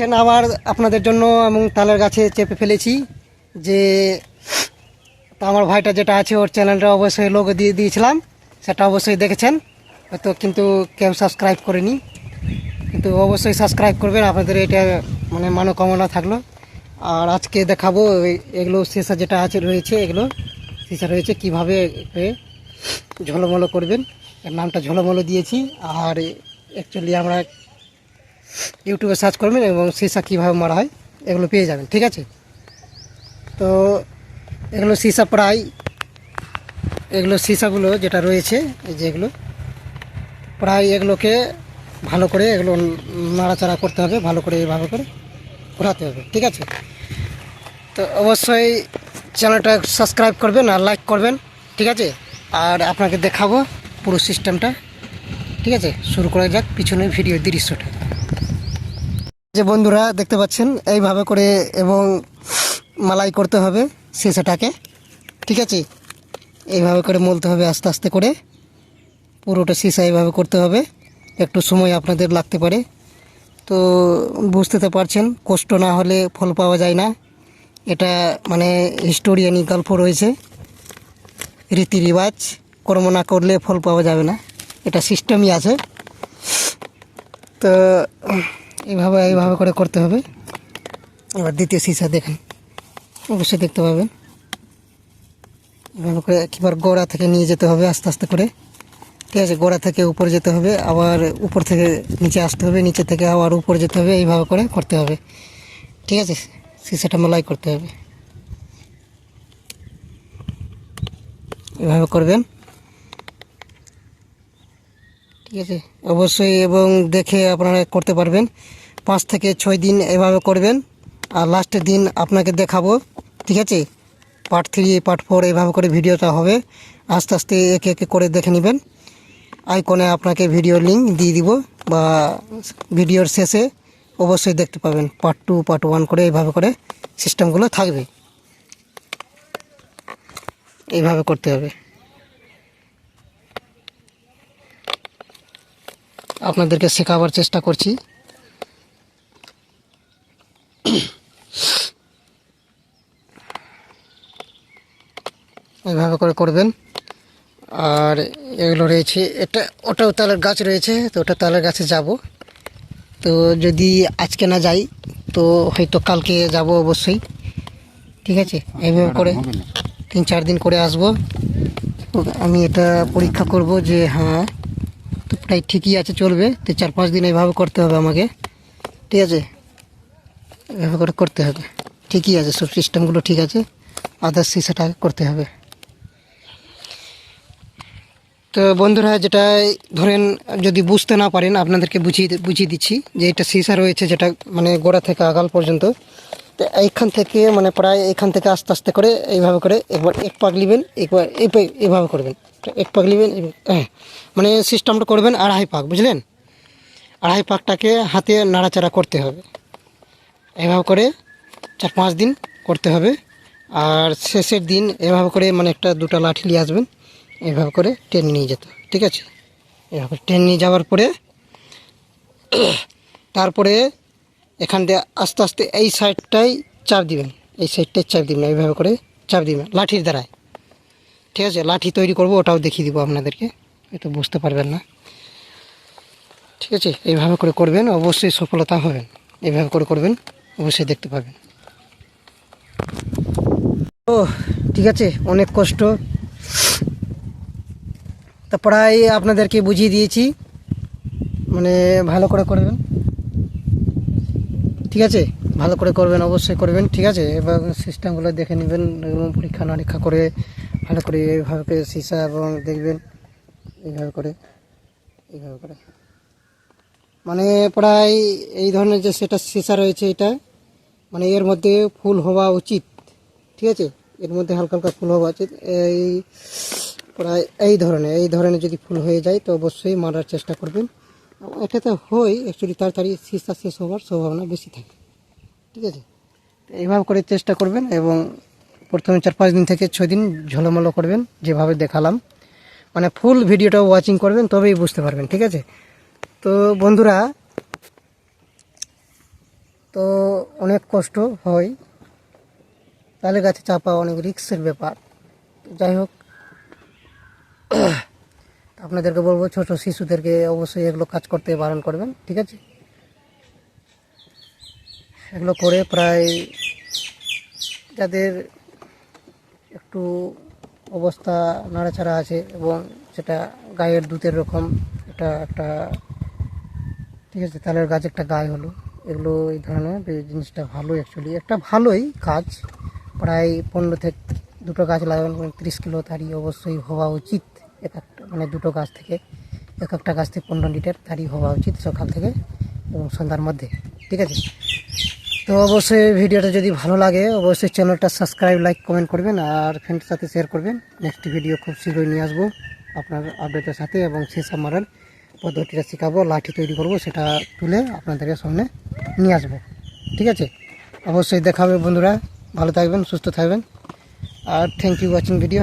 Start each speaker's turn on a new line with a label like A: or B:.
A: আবার আপনাদের জন্য এবং তালের গাছে চেপে ফেলেছি যে আমার ভাইটা যেটা আছে ওর চ্যানেলটা অবশ্যই লোক দিয়ে দিয়েছিলাম, সেটা অবশ্যই দেখেছেন। হয়তো কিন্তু কেউ সাবস্ক্রাইব করেনি। কিন্তু অবশ্যই সাবস্ক্রাইব করবেন, আপনাদের এটা মানে মনোকামনা থাকল। আর আজকে দেখাবো এগুলো শেষা যেটা আছে রয়েছে, এগুলো শেষা রয়েছে, কীভাবে ঝলমলো করবেন। এর নামটা ঝলমলো দিয়েছি। আর অ্যাকচুয়ালি আমরা ইউটিউবে সার্চ করবেন এবং সীসা কীভাবে মারা হয় এগুলো পেয়ে যাবেন, ঠিক আছে? তো এগুলো সীসা প্রায়, এগুলো সীসাগুলো যেটা রয়েছে, এই যে এগুলো, প্রায় এগুলোকে ভালো করে এগুলো নাড়াচাড়া করতে হবে, ভালো করে এইভাবে করে ঘোরাতে হবে, ঠিক আছে? তো অবশ্যই চ্যানেলটা সাবস্ক্রাইব করবেন আর লাইক করবেন, ঠিক আছে? আর আপনাকে দেখাবো পুরো সিস্টেমটা, ঠিক আছে? শুরু করা যাক, পিছনের ভিডিও দৃশ্যটা। যে বন্ধুরা দেখতে পাচ্ছেন, এইভাবে করে এবং মালাই করতে হবে শেষাটাকে ঠিক আছে? এইভাবে করে মলতে হবে আস্তে আস্তে করে। পুরোটা সিসা এইভাবে করতে হবে। একটু সময় আপনাদের লাগতে পারে। তো বুঝতে তো পারছেন, কষ্ট না হলে ফল পাওয়া যায় না। এটা মানে হিস্টোরিয়ানি গল্প রয়েছে। রীতি রিবাজ কর্ম না করলে ফল পাওয়া যাবে না। এটা সিস্টেমই আছে। তো এইভাবে এইভাবে করে করতে হবে। এবার দ্বিতীয় সিসা দেখেন। অবশ্যই দেখতে পাবেন। এভাবে করে একবার গোড়া থেকে নিয়ে যেতে হবে আস্তে আস্তে করে। ঠিক আছে, গোড়া থেকে উপরে যেতে হবে, আবার উপর থেকে নিচে আসতে হবে, নিচে থেকে আবার উপরে যেতে হবে, এইভাবে করে করতে হবে। ঠিক আছে, সিসাটা মেলাই করতে হবে। এভাবে করবেন। ঠিক আছে? অবশ্যই এবং দেখে আপনারা করতে পারবেন। পাঁচ থেকে ছয় দিন এভাবে করবেন। আর লাস্টের দিন আপনাকে দেখাবো। ঠিক আছে? পার্ট থ্রি পার্ট ফোর এইভাবে করে ভিডিওটা হবে। আস্তে আস্তে একে একে করে দেখে নেবেন। আইকনে আপনাকে ভিডিও লিঙ্ক দিয়ে দিব বা ভিডিওর শেষে অবশ্যই দেখতে পাবেন। পার্ট টু পার্ট ওয়ান করে এইভাবে করে সিস্টেমগুলো থাকবে। এইভাবে করতে হবে। আপনাদেরকে শেখাবার চেষ্টা করছি। এইভাবে করে করবেন। আর এগুলো রয়েছে এটা ওটাও তালের গাছ রয়েছে তো ওটা তালের গাছে যাব। তো যদি আজকে না যাই তো হয়তো কালকে যাব অবশ্যই। ঠিক আছে? এইভাবে করে তিন চার দিন করে আসব। তো আমি এটা পরীক্ষা করব যে হ্যাঁ তো প্রায় ঠিকই আছে, চলবে। তো চার, পাঁচ দিন এইভাবে করতে হবে আমাকে। ঠিক আছে? এভাবে করে করতে হবে। ঠিকই আছে, সব সিস্টেমগুলো ঠিক আছে। আদার্স সেটা করতে হবে। তো বন্ধুরা, যেটা ধরেন যদি বুঝতে না পারেন, আপনাদেরকে বুঝিয়ে বুঝিয়ে দিচ্ছি যে এটা সিসা রয়েছে যেটা মানে গোড়া থেকে আগাল পর্যন্ত। তো এইখান থেকে মানে প্রায় এখান থেকে আস্তে আস্তে করে এইভাবে করে একবার এক পাক নেবেন, একবার এই এইভাবে করবেন। এক পাক নেবেন হ্যাঁ। মানে সিস্টেমটা করবেন আড়াই পাক, বুঝলেন? আড়াই পাকটাকে হাতে নাড়াচাড়া করতে হবে। এভাবে করে চার পাঁচ দিন করতে হবে। আর শেষের দিন এভাবে করে মানে একটা দুটো লাঠি নিয়ে আসবেন, এভাবে করে টেনে নিয়ে যেতে ঠিক আছে? এভাবে টেনে নিয়ে যাওয়ার পরে, তারপরে এখান দিয়ে আস্তে আস্তে এই সাইডটাই চাপ দিবেন। এই সাইডটাই চাপ দিবেন, এইভাবে করে চাপ দিবেন, লাঠির দ্বারায়। ঠিক আছে, লাঠি তৈরি করব, ওটাও দেখিয়ে দিব আপনাদেরকে। হয়তো বুঝতে পারবেন না। ঠিক আছে, এইভাবে করে করবেন, অবশ্যই সফলতা হবেন। এইভাবে করে করবেন, অবশ্যই দেখতে পাবেন। ও, ঠিক আছে, অনেক কষ্ট। তা প্রায় আপনাদেরকে বুঝিয়ে দিয়েছি। মানে ভালো করে করবেন। ঠিক আছে? ভালো করে করবেন, অবশ্যই করবেন, ঠিক আছে? এবং সিস্টেমগুলো দেখে নেবেন, এবং পরীক্ষা নিরীক্ষা করে ভালো করে এইভাবে সিসা এবং দেখবেন এইভাবে করে এইভাবে করে। মানে প্রায় এই ধরনের যে সেটা সিসা রয়েছে এটা মানে এর মধ্যে ফুল হওয়া উচিত, ঠিক আছে? এর মধ্যে হালকা হালকা ফুল হওয়া উচিত। এই, প্রায় এই ধরনের এই ধরনের যদি ফুল হয়ে যায়, তো অবশ্যই মারার চেষ্টা করবেন। এটাতে হয় অ্যাকচুয়ালি তাড়াতাড়ি সিসা শেষ হওয়ার সম্ভাবনা বেশি থাকে। ঠিক আছে? তো এইভাবে করে চেষ্টা করবেন এবং প্রথমে চার পাঁচ দিন থেকে ছয় দিন ঝলমলো করবেন, যেভাবে দেখালাম। মানে ফুল ভিডিওটা ওয়াচিং করবেন, তবেই বুঝতে পারবেন, ঠিক আছে? তো বন্ধুরা, তো অনেক কষ্ট হয়। তাহলে গাছে চাপা অনেক রিক্সের ব্যাপার। যাই হোক আপনাদেরকে বলব, ছোট শিশুদেরকে অবশ্যই এগুলো কাজ করতে বারণ করবেন, ঠিক আছে? এগুলো করে প্রায় যাদের একটু অবস্থা নাড়াচাড়া আছে এবং সেটা গায়ের দুধের রকম, এটা একটা, ঠিক আছে, তালের গাছ একটা গায়ে হলো, এগুলো এই ধরনের জিনিসটা ভালো অ্যাকচুয়ালি একটা ভালোই কাজ। প্রায় পনেরো থেকে দুটো গাছ লাগানো, তিরিশ কিলো তারি অবশ্যই হওয়া উচিত এক একটা। মানে দুটো গাছ থেকে, এক একটা গাছ থেকে পনেরো লিটার তারি হওয়া উচিত সকাল থেকে এবং সন্ধ্যার মধ্যে, ঠিক আছে? তো অবশ্যই ভিডিওটা যদি ভালো লাগে, অবশ্যই চ্যানেলটা সাবস্ক্রাইব, লাইক, কমেন্ট করবেন আর ফ্রেন্ডের সাথে শেয়ার করবেন। নেক্সট ভিডিও খুব শীঘ্রই নিয়ে আসব আপনার আপডেটের সাথে এবং শেষা মারার পদ্ধতিটা শেখাবো, লাঠি তৈরি করব, সেটা তুলে আপনাদেরকে সামনে নিয়ে আসব, ঠিক আছে? অবশ্যই দেখাবে বন্ধুরা, ভালো থাকবেন, সুস্থ থাকবেন। আর থ্যাংক ইউ ওয়াচিং ভিডিও